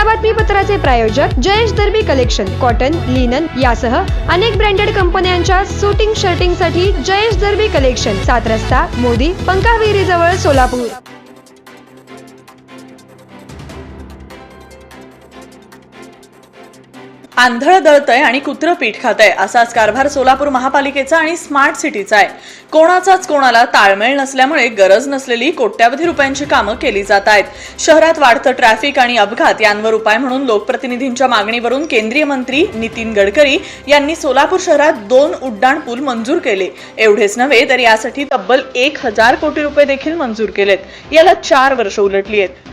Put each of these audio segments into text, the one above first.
या बातमीपत्राचे प्रायोजक Jayesh Darbi collection cotton linen यासह अनेक ब्रँडेड कंपन्यांच्या सुटिंग शर्टिंगसाठी जयेश दर्बी कलेक्शन सात रस्ता मोदी पंकाविहिरी जवळ सोलापूर. आंधळ दळतय आणि कुत्र पीठ खातंय. असाच कारभार सोलापूर महापालिकेचा आणि स्मार्ट सिटीचा आहे. कोणाचाच कोणाला ताळमेळ नसल्यामुळे गरज नसलेली कोट्यावधी रुपयांची कामं केली जात आहेत. शहरात वाढतं ट्रॅफिक आणि अपघात यांवर उपाय म्हणून लोकप्रतिनिधींच्या मागणीवरून केंद्रीय मंत्री नितीन गडकरी यांनी सोलापूर शहरात दोन उड्डाण पूल मंजूर केले. एवढेच नव्हे तर यासाठी तब्बल एक हजार कोटी रुपये देखील मंजूर केलेत. याला चार वर्ष उलटली आहेत.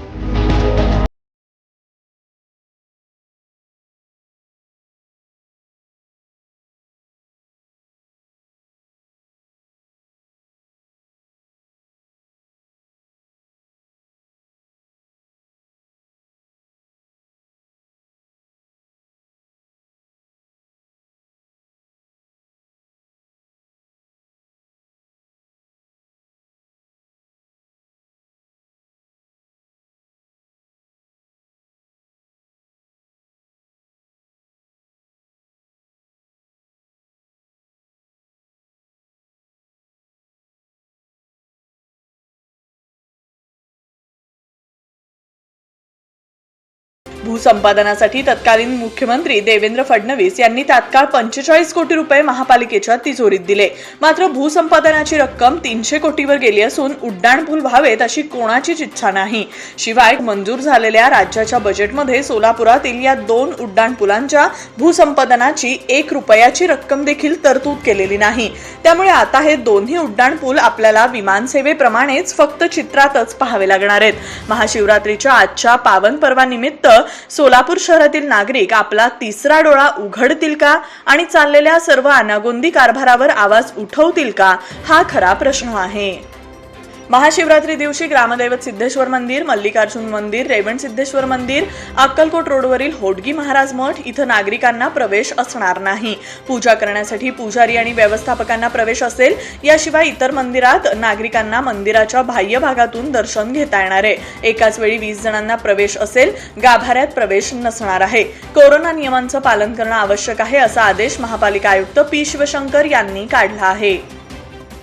भूसंपादनासाठी तत्कालीन मुख्यमंत्री देवेंद्र फडणवीस यांनी तात्काळ पंचेचाळीस कोटी रुपये महापालिकेच्या तिजोरीत दिले. मात्र भूसंपादनाची रक्कम तीनशे कोटीवर गेली असून उड्डाणपूल व्हावेत अशी कोणाचीच इच्छा नाही. शिवाय मंजूर झालेल्या राज्याच्या बजेटमध्ये सोलापुरातील या दोन उड्डाणपुलांच्या भूसंपादनाची एक रुपयाची रक्कम देखील तरतूद केलेली नाही. त्यामुळे आता हे दोन्ही उड्डाणपूल आपल्याला विमानसेवेप्रमाणेच फक्त चित्रातच पाहावे लागणार आहेत. महाशिवरात्रीच्या आजच्या पावन पर्वानिमित्त सोलापूर शहरातील नागरिक आपला तिसरा डोळा उघडतील का? आणि चाललेल्या सर्व अनागोंदी कारभारावर आवाज उठवतील का? हा खरा प्रश्न आहे. महाशिवरात्री दिवशी ग्रामदैवत सिद्धेश्वर मंदिर मल्लिकार्जुन मंदिर रेवण सिद्धेश्वर मंदिर अक्कलकोट रोडवरील होडगी महाराज मठ इथं नागरिकांना प्रवेश असणार नाही. पूजा करण्यासाठी पुजारी आणि व्यवस्थापकांना प्रवेश असेल याशिवाय इतर मंदिरात नागरिकांना मंदिराच्या बाह्य भागातून दर्शन घेता येणार आहे. एकाच वेळी वीस जणांना प्रवेश असेल गाभाऱ्यात प्रवेश नसणार आहे. कोरोना नियमांचं पालन करणं आवश्यक आहे असा आदेश महापालिका आयुक्त पी शिवशंकर यांनी काढला आहे.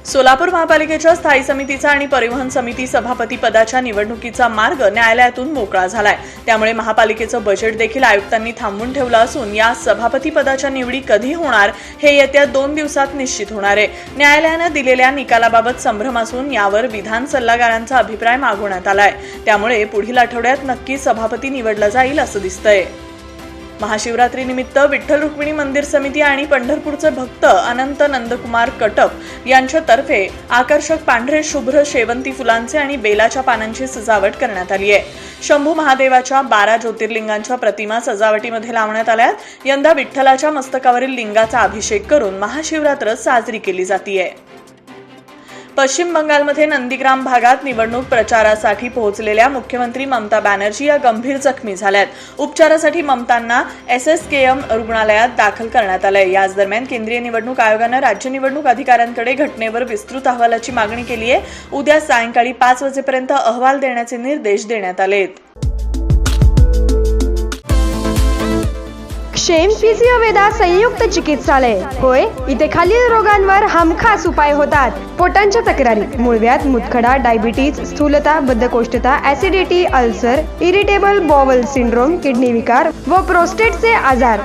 सोलापूर महापालिकेच्या स्थायी समितीचा आणि परिवहन समिती सभापती पदाच्या निवडणुकीचा मार्ग न्यायालयातून मोकळा झालाय. त्यामुळे महापालिकेचं बजेट देखील आयुक्तांनी थांबवून ठेवलं असून या सभापती पदाच्या निवडी कधी होणार हे येत्या दोन दिवसात निश्चित होणार आहे. न्यायालयानं दिलेल्या निकालाबाबत संभ्रम असून यावर विधान सल्लागारांचा अभिप्राय मागवण्यात आलाय. त्यामुळे पुढील आठवड्यात नक्की सभापती निवडला जाईल असं दिसतंय. महाशिवरात्री निमित्त विठ्ठल रुक्मिणी मंदिर समिती आणि पंढरपूरचे भक्त अनंत नंदकुमार कटप यांच्यातर्फे आकर्षक पांढरे शुभ्र शेवंती फुलांचे आणि बेलाच्या पानांची सजावट करण्यात आली आहे. शंभू महादेवाच्या बारा ज्योतिर्लिंगांच्या प्रतिमा सजावटीमध्ये लावण्यात आल्यात यंदा विठ्ठलाच्या मस्तकावरील लिंगाचा अभिषेक करून महाशिवरात्र साजरी केली जातीये. पश्चिम बंगालमध्ये नंदीग्राम भागात निवडणूक प्रचारासाठी पोहोचलेल्या मुख्यमंत्री ममता बॅनर्जी या गंभीर जखमी झाल्यात. उपचारासाठी ममतांना एस एस के एम रुग्णालयात दाखल करण्यात आलंय. याच दरम्यान केंद्रीय निवडणूक आयोगानं राज्य निवडणूक अधिकाऱ्यांकडे घटनेवर विस्तृत अहवालाची मागणी केली आहे उद्या सायंकाळी पाच वाजेपर्यंत अहवाल देण्याचे निर्देश देण्यात आलेत. शेम फिजिओवेदा संयुक्त चिकित्सालय. होय इथे खालील रोगांवर हमखास उपाय होतात. पोटांच्या तक्रारी मुळव्यात मुतखडा डायबिटीज स्थूलता बद्धकोष्ठता acidity ulcer irritable bowel syndrome kidney विकार व प्रोस्टेटचे आजार.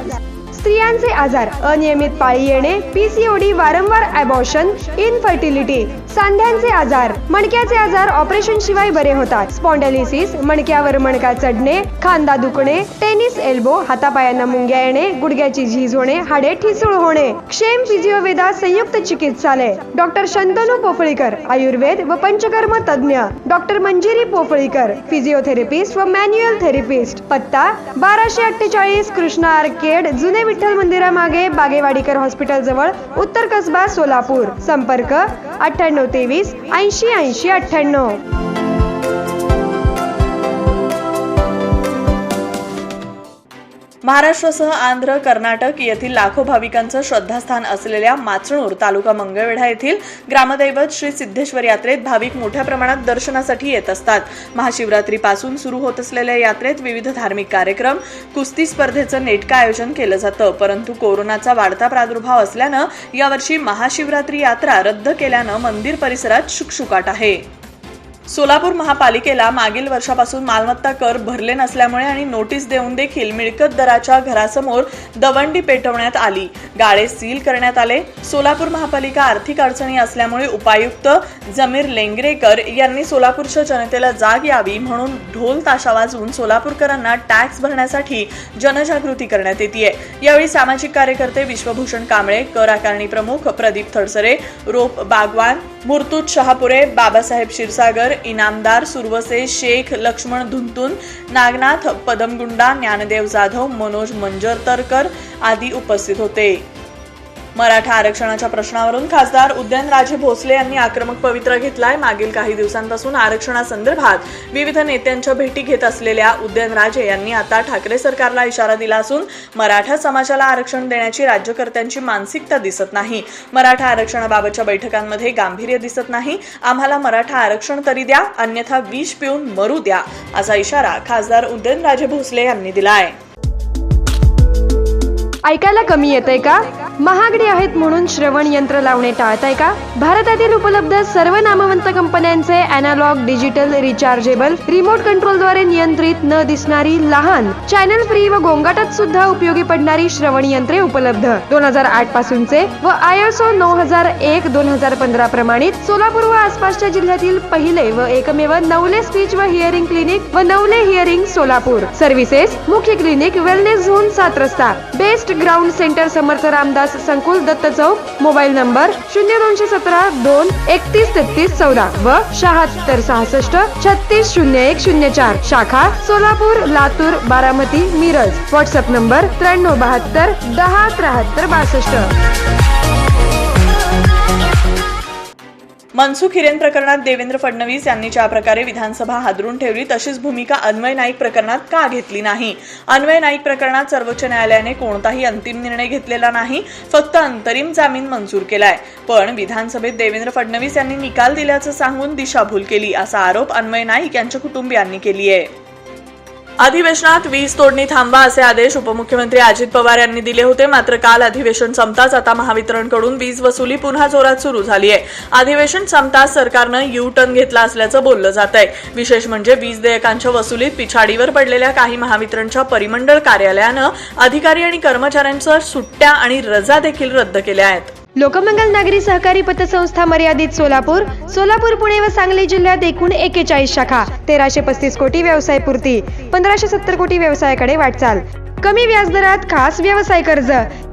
स्त्रियांचे आजार अनियमित पाळी येणे पीसीओडी वारंवार अबॉर्शन इनफर्टिलिटी सांध्यांचे आजार मणक्याचे आजार ऑपरेशन शिवाय बरे होतात. स्पॉन्डेलिसिस मणक्यावर मणका चढणे खांदा दुखणे टेनिस एल्बो हातापायांना मुंग्या येणे गुडघ्याची झीज होणे हाडे ठिसूळ होणे. क्षेम फिजिओवेदा संयुक्त चिकित्सालय. डॉक्टर शंतनू पोफळीकर आयुर्वेद व पंचकर्म तज्ञ डॉक्टर मंजिरी पोफळीकर फिजिओथेरपिस्ट व मॅन्युअल थेरपिस्ट. पत्ता बाराशे अठ्ठेचाळीस कृष्णा आर्केड जुने विठ्ठल मंदिरामागे बागेवाडीकर हॉस्पिटल जवळ उत्तर कसबा सोलापूर. संपर्क अठ्ठ्याण्णव तेवीस ऐंशी ऐंशी अठ्ठ्याण्णव. महाराष्ट्रासह आंध्र कर्नाटक येथील लाखो भाविकांचं श्रद्धास्थान असलेल्या माचणूर तालुका मंगळवेढा येथील ग्रामदैवत श्री सिद्धेश्वर यात्रेत भाविक मोठ्या प्रमाणात दर्शनासाठी येत असतात. महाशिवरात्रीपासून सुरू होत असलेल्या यात्रेत विविध धार्मिक कार्यक्रम कुस्ती स्पर्धेचं नेटकं आयोजन केलं जातं. परंतु कोरोनाचा वाढता प्रादुर्भाव असल्यानं यावर्षी महाशिवरात्री यात्रा रद्द केल्यानं मंदिर परिसरात शुकशुकाट आहे. सोलापूर महापालिकेला मागील वर्षापासून मालमत्ता कर भरले नसल्यामुळे आणि नोटीस देऊन देखील मिळकत दराच्या घरासमोर दवंडी पेटवण्यात आली. गाळे सील करण्यात आले. सोलापूर महापालिका आर्थिक अडचणी असल्यामुळे उपायुक्त जमीर लेंगरेकर यांनी सोलापूरच्या जनतेला जाग यावी म्हणून ढोल ताशा वाजवून सोलापूरकरांना टॅक्स भरण्यासाठी जनजागृती करण्यात येते यावेळी सामाजिक कार्यकर्ते विश्वभूषण कांबळे कर आकारणी प्रमुख प्रदीप थडसरे रोप बागवान मुर्तुत शहापुरे बाबासाहेब क्षीरसागर इनामदार सुरवसे शेख लक्ष्मण धुंतून नागनाथ पदमगुंडा ज्ञानदेव जाधव मनोज मंजरतरकर आदी उपस्थित होते. मराठा आरक्षणाच्या प्रश्नावरून खासदार उदयनराजे भोसले यांनी आक्रमक पवित्रा घेतलाय. मागील काही दिवसांपासून आरक्षणासंदर्भात विविध नेत्यांच्या भेटी घेत असलेल्या उदयनराजे यांनी आता ठाकरे सरकारला इशारा दिला असून मराठा समाजाला आरक्षण देण्याची राज्यकर्त्यांची मानसिकता दिसत नाही. मराठा आरक्षणाबाबतच्या बैठकांमध्ये गांभीर्य दिसत नाही. आम्हाला मराठा आरक्षण तरी द्या अन्यथा विष पिऊन मरू द्या असा इशारा खासदार उदयनराजे भोसले यांनी दिला आहे ऐकायला कमी येतंय का? महागडी आहेत म्हणून श्रवण यंत्र लावणे टाळताय का? भारतातील उपलब्ध सर्व नामवंत कंपन्यांचे अॅनालॉग डिजिटल रिचार्जेबल रिमोट कंट्रोलद्वारे नियंत्रित न दिसणारी लहान चॅनल फ्री व गोंगाटात सुद्धा उपयोगी पडणारी श्रवण यंत्रे उपलब्ध. दोन हजार आठ पासूनचे व आयएसओ नऊ हजार एक दोन हजार पंधरा प्रमाणित सोलापूर व आसपासच्या जिल्ह्यातील पहिले व एकमेव नवले स्पीच व हिअरिंग क्लिनिक व नवले हिअरिंग सोलापूर. सर्व्हिसेस मुख्य क्लिनिक वेलनेस झोन सात रस्ता. Best ground centre Samarth Ramdas संकुल दत्त चौक मोबाईल नंबर शून्य दोनशे सतरा दोन एकतीस तेहतीस चौदा व शहात्तर सहासष्ट छत्तीस शून्य एक शून्य चार शाखा सोलापूर लातूर बारामती मिरज. व्हॉट्सअप नंबर त्र्याण्णव बहात्तर दहा त्र्याहत्तर बासष्ट. मनसुख हिरेन प्रकरणात देवेंद्र फडणवीस यांनी ज्या प्रकारे विधानसभा हादरून ठेवली तशीच भूमिका अन्वय नाईक प्रकरणात का घेतली नाही? अन्वय नाईक प्रकरणात सर्वोच्च न्यायालयाने कोणताही अंतिम निर्णय घेतलेला नाही फक्त अंतरिम जामीन मंजूर केलाय. पण विधानसभेत देवेंद्र फडणवीस यांनी निकाल दिल्याचं सांगून दिशाभूल केली असा आरोप अन्वय नाईक यांच्या कुटुंबियांनी केली आहे अधिवेशनात वीज तोडणी थांबवा असे आदेश उपमुख्यमंत्री अजित पवार यांनी दिले होते. मात्र काल अधिवेशन संपताच आता महावितरणकडून वीज वसुली पुन्हा जोरात सुरू झाली आहे अधिवेशन संपताच सरकारनं यू टर्न घेतला असल्याचं बोललं जात आहे विशेष म्हणजे वीज देयकांच्या वसुलीत पिछाडीवर पडलेल्या काही महावितरणच्या परिमंडळ कार्यालयानं अधिकारी आणि कर्मचाऱ्यांच्या सुट्ट्या आणि रजा देखील रद्द केल्या आहेत. लोकमंगल नागरी सहकारी पतसंस्था मर्यादित सोलापूर सोलापूर पुणे व सांगली जिल्ह्यात एकूण एकेचाळीस शाखा तेराशे पस्तीस कोटी व्यवसाय पूर्ती पंधराशे सत्तर कोटी व्यवसायाकडे वाटचाल. कमी व्याजदरात खास व्यवसाय कर्ज.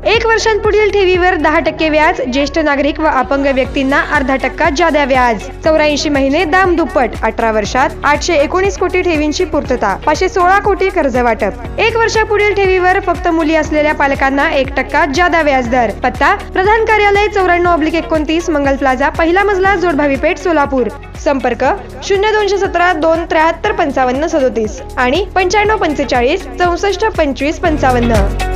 एक वर्षांपुढील ठेवीवर दहा टक्के व्याज ज्येष्ठ नागरिक व अपंग व्यक्तींना अर्धा टक्का जादा व्याज. चौऱ्याऐंशी महिने दाम दुप्पट अठरा वर्षात आठशे एकोणीस कोटी ठेवींची पूर्तता पाचशे सोळा कोटी कर्ज वाटप. एक वर्षापुढील ठेवीवर फक्त मुली असलेल्या पालकांना एक टक्का जादा व्याज दर. पत्ता प्रधान कार्यालय चौऱ्याण्णव अब्लिक एकोणतीस मंगल प्लाझा पहिला मजला जोडभावी पेठ सोलापूर. संपर्क शून्य दोनशे सतरा दोन त्र्याहत्तर पंचावन्न सदोतीस आणि पंच्याण्णव पंचेचाळीस चौसष्ट पंचवीस पंचवीस पंचावन्न.